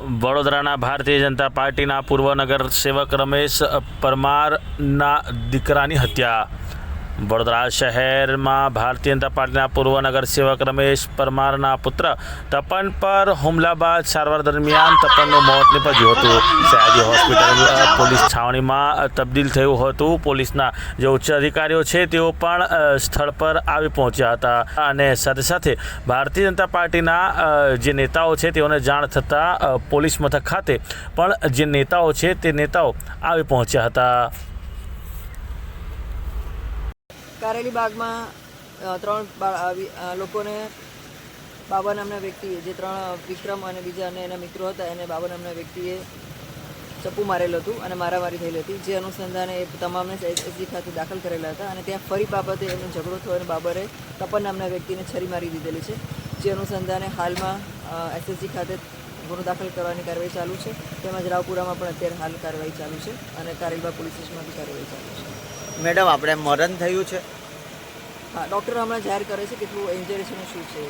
વડોદરાના ભારતીય જનતા પાર્ટીના પૂર્વ નગર સેવક રમેશ પરમારના દીકરાની હત્યા. વડોદરા શહેરમાં ભારતીય જનતા પાર્ટીના પૂર્વ નગર સેવક રમેશ પરમારના પુત્ર તપન પર હુમલા બાદ સારવાર દરમિયાન તપનનું મોત નિપજ્યું હતું. સયાજી હોસ્પિટલ પોલીસ છાવણીમાં તબદીલ થયું હતું. પોલીસના જે ઉચ્ચ અધિકારીઓ છે, તેઓ પણ સ્થળ પર આવી પહોંચ્યા હતા. અને સાથે સાથે ભારતીય જનતા પાર્ટીના જે નેતાઓ છે, તેઓને જાણ થતાં પોલીસ મથક ખાતે પણ જે નેતાઓ છે, તે નેતાઓ આવી પહોંચ્યા હતા. કારેલી બાગમાં ત્રણ લોકોને, બાબા નામના વ્યક્તિએ, જે ત્રણ વિક્રમ અને બીજા અને એના મિત્રો હતા, એને બાબા નામના વ્યક્તિએ ચપ્પુ મારેલું હતું અને મારામારી થયેલી હતી. જે અનુસંધાને એ તમામને એસજી ખાતે દાખલ કરેલા હતા અને ત્યાં ફરી બાબતે એમનો ઝઘડો થયો અને બાબરે તપન નામના વ્યક્તિને છરી મારી દીધેલી છે. જે અનુસંધાને હાલમાં એસએસજી ખાતે ગુનો દાખલ કરવાની કાર્યવાહી ચાલુ છે. તેમજ રાવપુરામાં પણ અત્યારે હાલ કાર્યવાહી ચાલુ છે અને કારેલબા પોલીસ સ્ટેશનમાં બી કાર્યવાહી ચાલુ છે. મેડમ આપણે મરણ થયું છે? હા ડૉક્ટર હમણાં જાહેર કરે છે કેટલું ઇન્જરી છે શું છે?